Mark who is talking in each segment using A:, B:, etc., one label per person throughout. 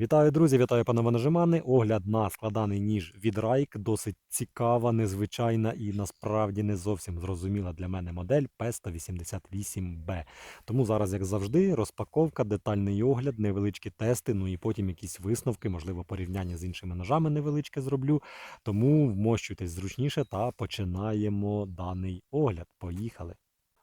A: Вітаю, друзі! Вітаю панове нажимани. Огляд на складаний ніж від Райк. Досить цікава, незвичайна і насправді не зовсім зрозуміла для мене модель P188B. Тому зараз, як завжди, розпаковка, детальний огляд, невеличкі тести, ну і потім якісь висновки, можливо, порівняння з іншими ножами невеличке зроблю. Тому вмощуйтесь зручніше та починаємо даний огляд. Поїхали!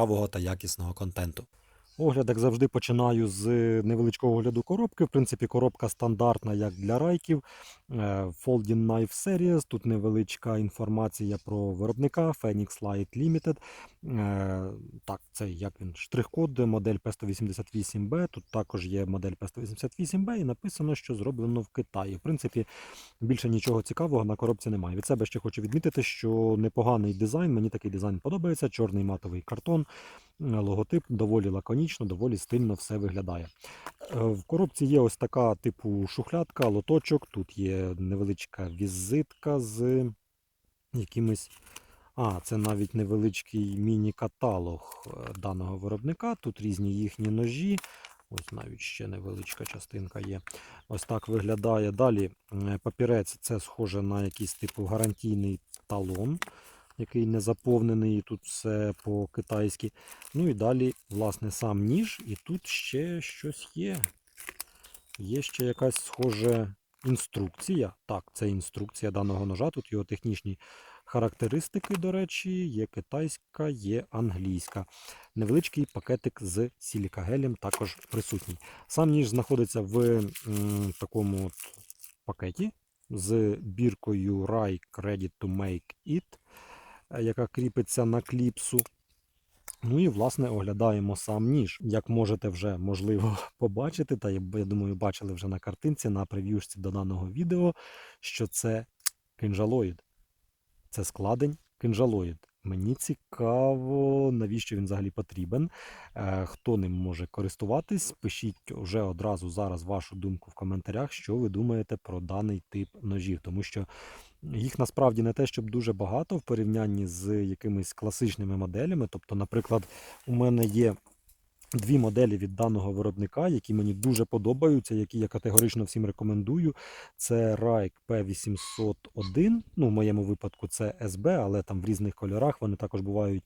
A: цікавого та якісного контенту. Огляд, як завжди, починаю з невеличкого огляду коробки. В принципі, коробка стандартна, як для райків. Е, Folding Knife Series. Тут невеличка інформація про виробника Phoenix Light Limited. Е, Так, це як він штрих-код, модель P188B. Тут також є модель P188B і написано, що зроблено в Китаї. В принципі, більше нічого цікавого на коробці немає. Від себе ще хочу відмітити, що непоганий дизайн. Мені такий дизайн подобається. Чорний матовий картон. Логотип доволі лаконічно, доволі стильно все виглядає. Е, В коробці є ось така типу шухлядка, лоточок. Тут є невеличка візитка з якимись. А, це навіть невеличкий міні-каталог е, даного виробника. Тут різні їхні ножі. Ось навіть ще невеличка частинка є. Ось так виглядає. Далі е, папірець це схоже на якийсь типу гарантійний талон, який не заповнений. і Тут все по-китайськи. Ну і далі, власне, сам ніж, і тут ще щось є. Є ще якась схожа інструкція. Так, це інструкція даного ножа. Тут його технічні характеристики, до речі, є китайська, є англійська. Невеличкий пакетик з сілікагелем також присутній. Сам ніж знаходиться в такому от пакеті з біркою Rike Ready to Make It, яка кріпиться на кліпсу. Ну і, власне, оглядаємо сам ніж. Як можете вже, можливо, побачити, та я думаю, бачили вже на картинці, на прев'юшці до даного відео, що це кинжалоїд. Це складень кинжалоїд. Мені цікаво, навіщо він взагалі потрібен, е, хто ним може користуватись. Пишіть вже одразу зараз вашу думку в коментарях, що ви думаєте про даний тип ножів, тому що їх насправді не те, щоб дуже багато в порівнянні з якимись класичними моделями. Тобто, наприклад, у мене є дві моделі від даного виробника, які мені дуже подобаються, які я категорично всім рекомендую. Це Raik P801. Ну, в моєму випадку це SB, але там в різних кольорах вони також бувають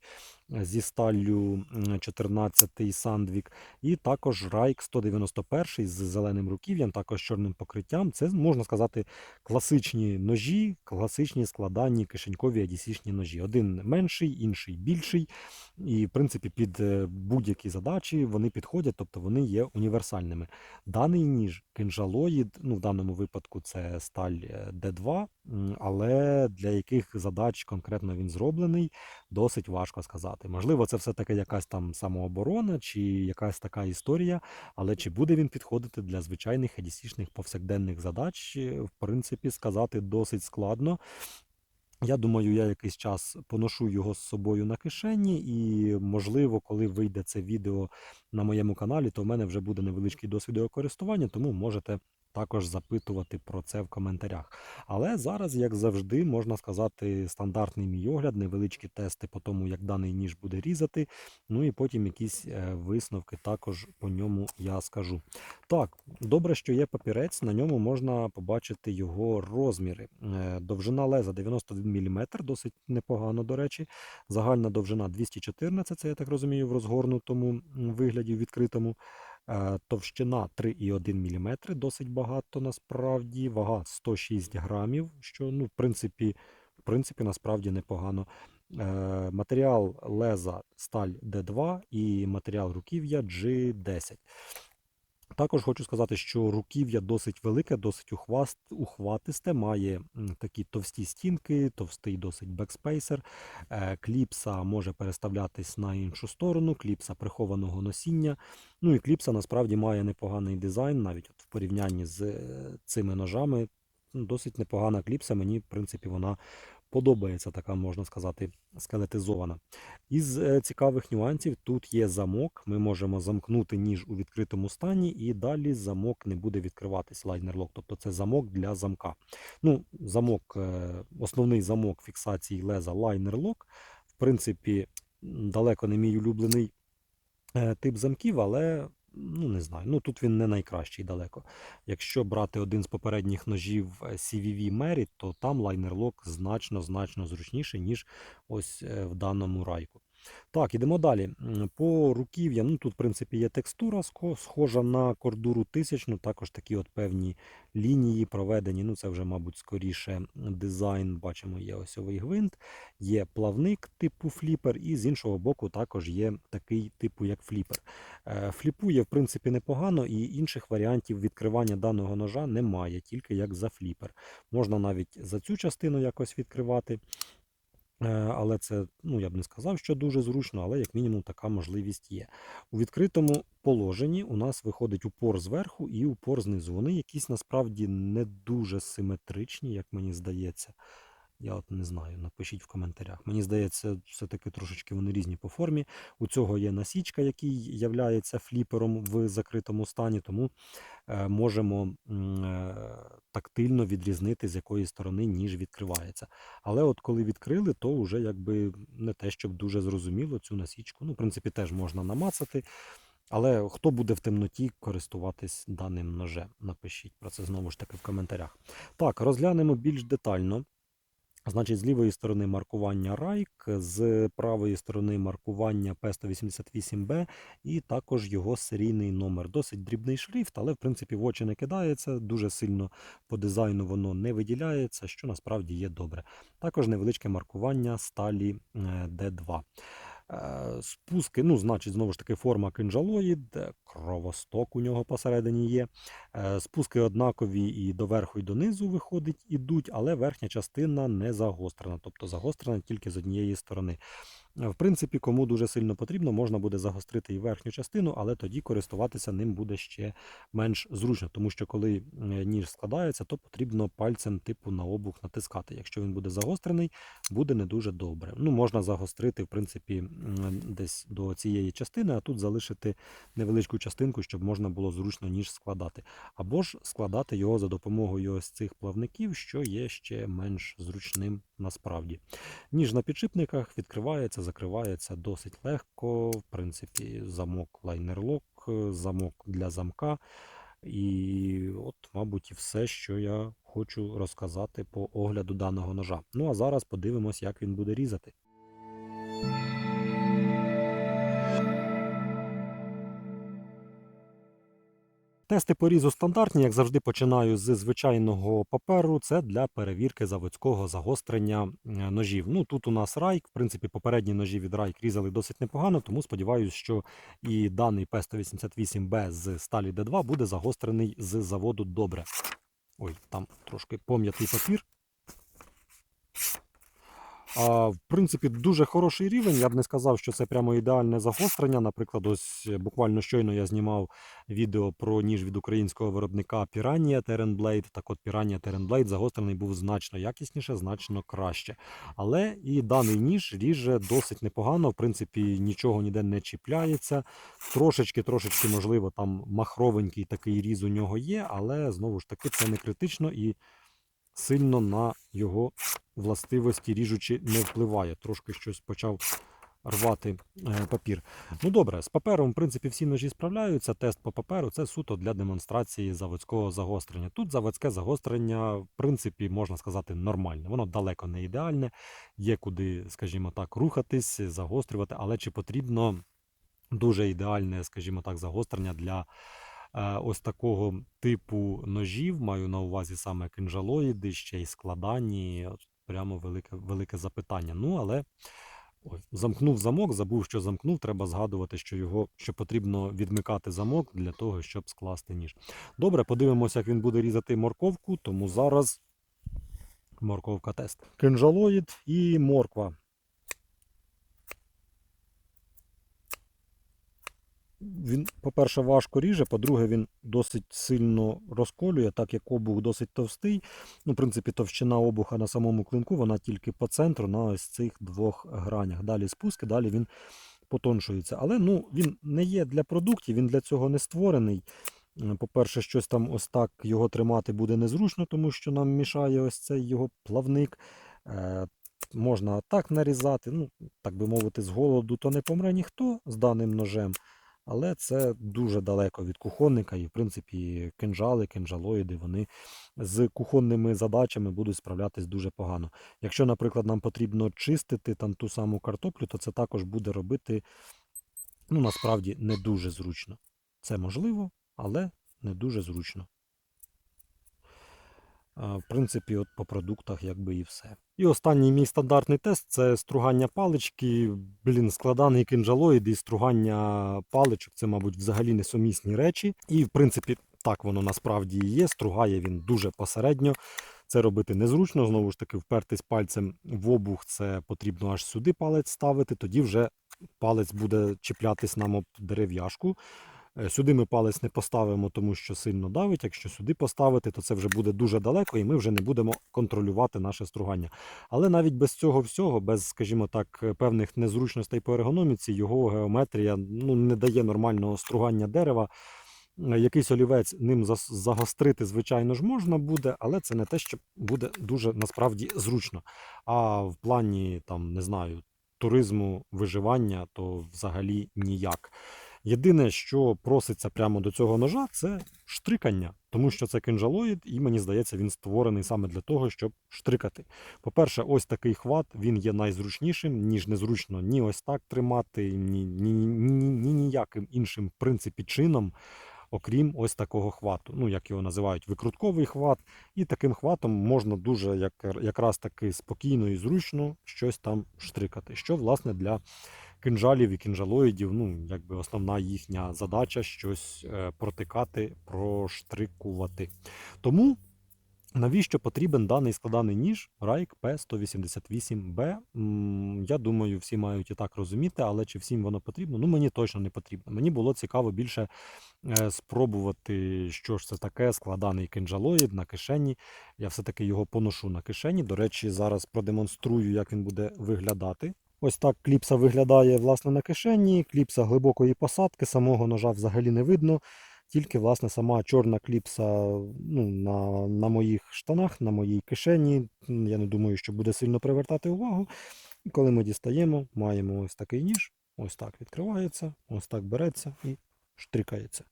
A: зі сталлю м, 14 Sandvik. І також Raik 191 з зеленим руків'ям, також чорним покриттям. Це можна сказати класичні ножі, класичні складанні кишенькові adc ножі. Один менший, інший більший. І, в принципі, під е, будь-які задачі вони підходять, тобто вони є універсальними. Даний ніж кинжалоїд, ну в даному випадку це сталь е, D2, але для яких задач конкретно він зроблений, досить важко сказати. Можливо, це все-таки якась там самооборона чи якась така історія, але чи буде він підходити для звичайних adc повсякденних задач, в принципі, сказати досить складно. Я думаю, я якийсь час поношу його з собою на кишені, і, можливо, коли вийде це відео на моєму каналі, то в мене вже буде невеличкий досвід його користування, тому можете також запитувати про це в коментарях. Але зараз, як завжди, можна сказати, стандартний мій огляд, невеличкі тести по тому, як даний ніж буде різати. Ну і потім якісь е, висновки також по ньому я скажу. Так, добре, що є папірець, на ньому можна побачити його розміри. Е, Довжина леза 91 мм, досить непогано, до речі. Загальна довжина 214, це я так розумію, в розгорнутому вигляді, в відкритому. Е, Товщина 3,1 мм, досить багато насправді. Вага 106 грамів, що, ну, в принципі, в принципі, насправді непогано. Е, Матеріал леза сталь D2 і матеріал руків'я G10. Також хочу сказати, що руків'я досить велике, досить ухваст, ухватисте, має такі товсті стінки, товстий досить бекспейсер. Е, Кліпса може переставлятись на іншу сторону, кліпса прихованого носіння. Ну і кліпса насправді має непоганий дизайн, навіть от в порівнянні з е, цими ножами. Досить непогана кліпса. Мені, в принципі, вона подобається, така можна сказати, скелетизована. Із е, цікавих нюансів тут є замок. Ми можемо замкнути ніж у відкритому стані, і далі замок не буде відкриватись лайнер-лок. Тобто це замок для замка. Ну, замок, е, основний замок фіксації леза лайнер-лок. В принципі, далеко не мій улюблений е, тип замків, але ну не знаю. Ну тут він не найкращий далеко. Якщо брати один з попередніх ножів е, CVV Merit, то там лайнерлок значно значно зручніший, ніж ось е, в даному райку. Так, ідемо далі. По руків'ям, ну тут, в принципі, є текстура, схожа на кордуру тисячну, також такі от певні лінії проведені. Ну, це вже, мабуть, скоріше дизайн. Бачимо, є осьовий гвинт, є плавник типу фліпер, і з іншого боку також є такий типу, як фліпер. Е, Фліпує, в принципі, непогано, і інших варіантів відкривання даного ножа немає, тільки як за фліпер. Можна навіть за цю частину якось відкривати. Е, Але це, ну я б не сказав, що дуже зручно, але як мінімум така можливість є. У відкритому положенні у нас виходить упор зверху і упор знизу. Вони якісь насправді не дуже симетричні, як мені здається. Я от не знаю, напишіть в коментарях. Мені здається, все-таки трошечки вони різні по формі. У цього є насічка, який являється фліпером в закритому стані, тому е, можемо е, тактильно відрізнити, з якої сторони ніж відкривається. Але от коли відкрили, то вже якби не те, щоб дуже зрозуміло цю насічку. Ну, в принципі, теж можна намацати. Але хто буде в темноті користуватись даним ножем? Напишіть про це знову ж таки в коментарях. Так, розглянемо більш детально. Значить, з лівої сторони маркування Райк, з правої сторони маркування P188B і також його серійний номер. Досить дрібний шрифт, але в принципі в очі не кидається, дуже сильно по дизайну воно не виділяється, що насправді є добре. Також невеличке маркування сталі е, D2. Е, Спуски, ну, значить, знову ж таки, форма кинжалоїд, кровосток у нього посередині є. Е, Спуски однакові і доверху, і донизу виходить, ідуть, але верхня частина не загострена, тобто загострена тільки з однієї сторони. В принципі, кому дуже сильно потрібно, можна буде загострити і верхню частину, але тоді користуватися ним буде ще менш зручно, тому що коли е, ніж складається, то потрібно пальцем типу на обух натискати. Якщо він буде загострений, буде не дуже добре. Ну, можна загострити, в принципі, десь до цієї частини, а тут залишити невеличку частинку, щоб можна було зручно ніж складати. Або ж складати його за допомогою ось цих плавників, що є ще менш зручним насправді. Ніж на підшипниках відкривається, закривається досить легко. В принципі, замок лайнерлок, замок для замка. І от, мабуть, і все, що я хочу розказати по огляду даного ножа. Ну а зараз подивимось, як він буде різати. Тести порізу стандартні, як завжди, починаю з звичайного паперу. Це для перевірки заводського загострення е, ножів. Ну тут у нас райк. В принципі, попередні ножі від райк різали досить непогано, тому сподіваюся, що і даний P188B з сталі D2 буде загострений з заводу добре. Ой, там трошки пом'ятий папір. В принципі, дуже хороший рівень. Я б не сказав, що це прямо ідеальне загострення. Наприклад, ось е, буквально щойно я знімав відео про ніж від українського виробника Piranha Terran Blade. Так от Piranha Terran Blade загострений був значно якісніше, значно краще. Але і даний ніж ріже досить непогано. В принципі, нічого ніде не чіпляється. Трошечки, трошечки, можливо, там махровенький такий різ у нього є, але знову ж таки це не критично і сильно на його властивості ріжучи не впливає. Трошки щось почав рвати е, папір. Ну добре, з папером, в принципі, всі ножі справляються. Тест по паперу це суто для демонстрації заводського загострення. Тут заводське загострення, в принципі, можна сказати, нормальне. Воно далеко не ідеальне, є куди, скажімо так, рухатись, загострювати, але чи потрібно дуже ідеальне, скажімо так, загострення для. Е, Ось такого типу ножів маю на увазі саме кинжалоїди, ще й складані. Прямо велике, велике запитання. Ну, але Ой, замкнув замок, забув, що замкнув. Треба згадувати, що його що потрібно відмикати замок для того, щоб скласти ніж. Добре, подивимося, як він буде різати морковку, тому зараз морковка тест. Кинжалоїд і морква. Він, по-перше, важко ріже, по-друге, він досить сильно розколює, так як обух досить товстий. Ну, в принципі, товщина обуха на самому клинку, вона тільки по центру на ось цих двох гранях. Далі спуски, далі він потоншується. Але ну, він не є для продуктів, він для цього не створений. Е, По-перше, щось там ось так його тримати буде незручно, тому що нам мішає ось цей його плавник. Е, можна так нарізати, ну, так би мовити, з голоду, то не помре ніхто з даним ножем. Але це дуже далеко від кухонника, і, в принципі, кинжали, кинжалоїди, вони з кухонними задачами будуть справлятись дуже погано. Якщо, наприклад, нам потрібно чистити там ту саму картоплю, то це також буде робити ну, насправді не дуже зручно. Це можливо, але не дуже зручно. В принципі, от по продуктах якби і все. І останній мій стандартний тест це стругання палички. Блін, складаний кинжалоїд і стругання паличок це, мабуть, взагалі несумісні речі. І, в принципі, так воно насправді і є. Стругає він дуже посередньо. Це робити незручно. Знову ж таки, впертись пальцем в обух, це потрібно аж сюди палець ставити. Тоді вже палець буде чіплятись нам об дерев'яшку. Е, Сюди ми палець не поставимо, тому що сильно давить. Якщо сюди поставити, то це вже буде дуже далеко, і ми вже не будемо контролювати наше стругання. Але навіть без цього всього, без, скажімо так, е, певних незручностей по ергономіці, його геометрія ну, не дає нормального стругання дерева. Е, Якийсь олівець ним загострити, звичайно ж, можна буде, але це не те, що буде дуже насправді зручно. А в плані там, не знаю, туризму, виживання, то взагалі ніяк. Єдине, що проситься прямо до цього ножа, це штрикання, тому що це кинжалоїд, і мені здається, він створений саме для того, щоб штрикати. По-перше, ось такий хват він є найзручнішим, ніж незручно ні ось так тримати, ні, ні, ні, ні, ні ніяким іншим в принципі чином. Окрім ось такого хвату, ну як його називають, викрутковий хват, і таким хватом можна дуже як, якраз таки спокійно і зручно щось там штрикати. Що власне для кинжалів і кінжалоїдів, ну, якби основна їхня задача щось е, протикати, проштрикувати. Тому навіщо потрібен даний складаний ніж Райк P188B? Я думаю, всі мають і так розуміти, але чи всім воно потрібно? Ну, мені точно не потрібно. Мені було цікаво більше е, спробувати, що ж це таке, складаний кинжалоїд на кишені. Я все-таки його поношу на кишені. До речі, зараз продемонструю, як він буде виглядати. Ось так кліпса виглядає власне на кишені. Кліпса глибокої посадки, самого ножа взагалі не видно. Тільки власне сама чорна кліпса ну, на, на моїх штанах, на моїй кишені. Я не думаю, що буде сильно привертати увагу. І коли ми дістаємо, маємо ось такий ніж. Ось так відкривається, ось так береться і штрикається.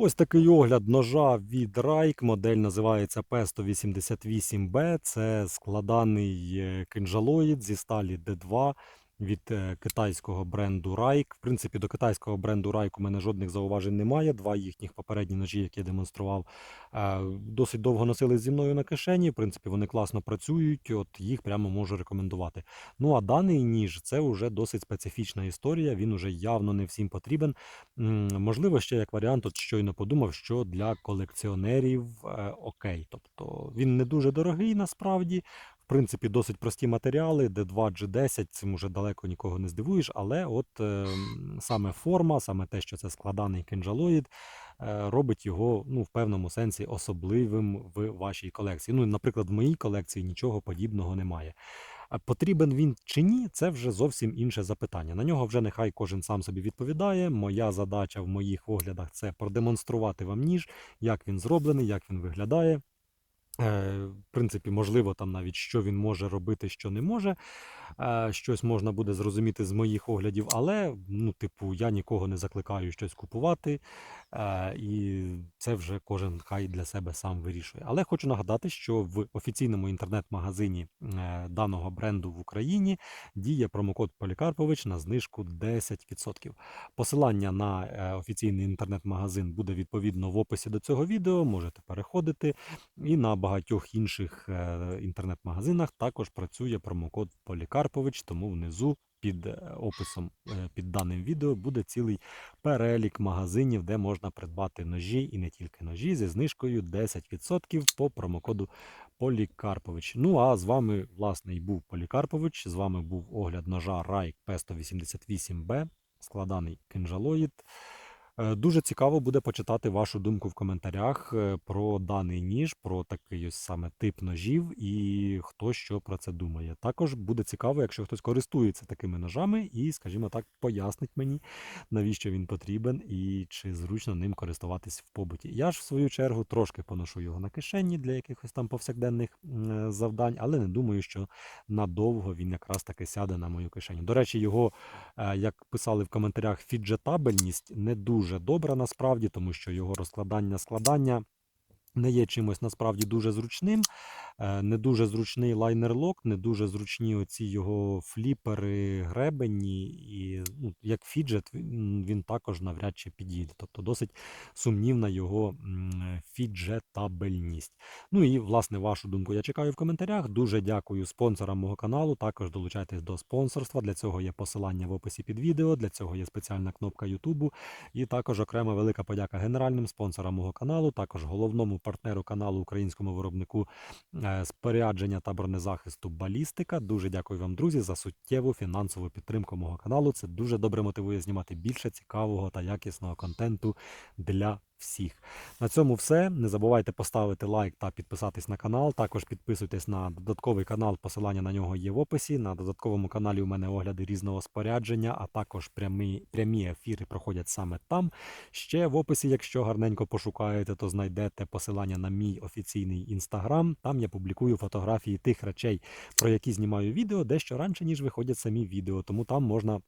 A: Ось такий огляд ножа від Райк. Модель називається P188B. Це складаний е, кинжалоїд зі сталі D2 від е, китайського бренду Райк. В принципі, до китайського бренду Райк у мене жодних зауважень немає. Два їхніх попередні ножі, які я демонстрував, е, досить довго носили зі мною на кишені. В принципі, вони класно працюють, от їх прямо можу рекомендувати. Ну а даний ніж це вже досить специфічна історія. Він уже явно не всім потрібен. Можливо, ще як варіант, от щойно подумав, що для колекціонерів е, окей. Тобто він не дуже дорогий насправді. Принципі, досить прості матеріали, D2, G10, цим уже далеко нікого не здивуєш, але от е, саме форма, саме те, що це складаний кинжалоїд, е, робить його ну, в певному сенсі особливим в вашій колекції. Ну, наприклад, в моїй колекції нічого подібного немає. Потрібен він чи ні, це вже зовсім інше запитання. На нього вже нехай кожен сам собі відповідає. Моя задача в моїх оглядах це продемонструвати вам ніж, як він зроблений, як він виглядає. Е, В принципі, можливо, там навіть що він може робити, що не може. Е, Щось можна буде зрозуміти з моїх оглядів, але, ну, типу, я нікого не закликаю щось купувати. Е, І це вже кожен хай для себе сам вирішує. Але хочу нагадати, що в офіційному інтернет-магазині даного бренду в Україні діє промокод Полікарпович на знижку 10%. Посилання на офіційний інтернет-магазин буде відповідно в описі до цього відео. Можете переходити. І на багатьох інших е, інтернет-магазинах також працює промокод Полікарпович, тому внизу під е, описом е, під даним відео буде цілий перелік магазинів, де можна придбати ножі і не тільки ножі зі знижкою 10% по промокоду Полікарпович. Ну а з вами, власне, і був Полікарпович. З вами був огляд ножа Райк P188B, складаний кинжалоїд. Е, Дуже цікаво буде почитати вашу думку в коментарях е, про даний ніж, про такий ось саме тип ножів і хто що про це думає. Також буде цікаво, якщо хтось користується такими ножами і, скажімо так, пояснить мені, навіщо він потрібен і чи зручно ним користуватись в побуті. Я ж в свою чергу трошки поношу його на кишені для якихось там повсякденних е, завдань, але не думаю, що надовго він якраз таки сяде на мою кишеню. До речі, його Як писали в коментарях, фіджетабельність не дуже добра насправді, тому що його розкладання складання не є чимось насправді дуже зручним. Е, Не дуже зручний лайнер-лок, не дуже зручні оці його фліпери, гребені, і ну, як фіджет він, він також навряд чи підійде. Тобто досить сумнівна його фіджетабельність. Ну і власне вашу думку я чекаю в коментарях. Дуже дякую спонсорам мого каналу. Також долучайтесь до спонсорства. Для цього є посилання в описі під відео. Для цього є спеціальна кнопка Ютубу. І також окрема велика подяка генеральним спонсорам мого каналу, також головному партнеру каналу українському виробнику е, спорядження та бронезахисту Балістика. Дуже дякую вам, друзі, за суттєву фінансову підтримку мого каналу. Це дуже добре мотивує знімати більше цікавого та якісного контенту для всіх. На цьому все. Не забувайте поставити лайк та підписатись на канал. Також підписуйтесь на додатковий канал. Посилання на нього є в описі. На додатковому каналі у мене огляди різного спорядження, а також прямі, прямі ефіри проходять саме там. Ще в описі, якщо гарненько пошукаєте, то знайдете посилання на мій офіційний інстаграм. Там я публікую фотографії тих речей, про які знімаю відео, дещо раніше, ніж виходять самі відео. Тому там можна.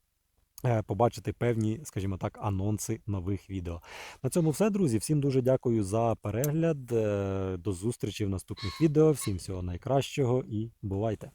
A: Е, Побачити певні, скажімо так, анонси нових відео. На цьому все, друзі. Всім дуже дякую за перегляд. Е, До зустрічі в наступних відео. Всім всього найкращого і бувайте!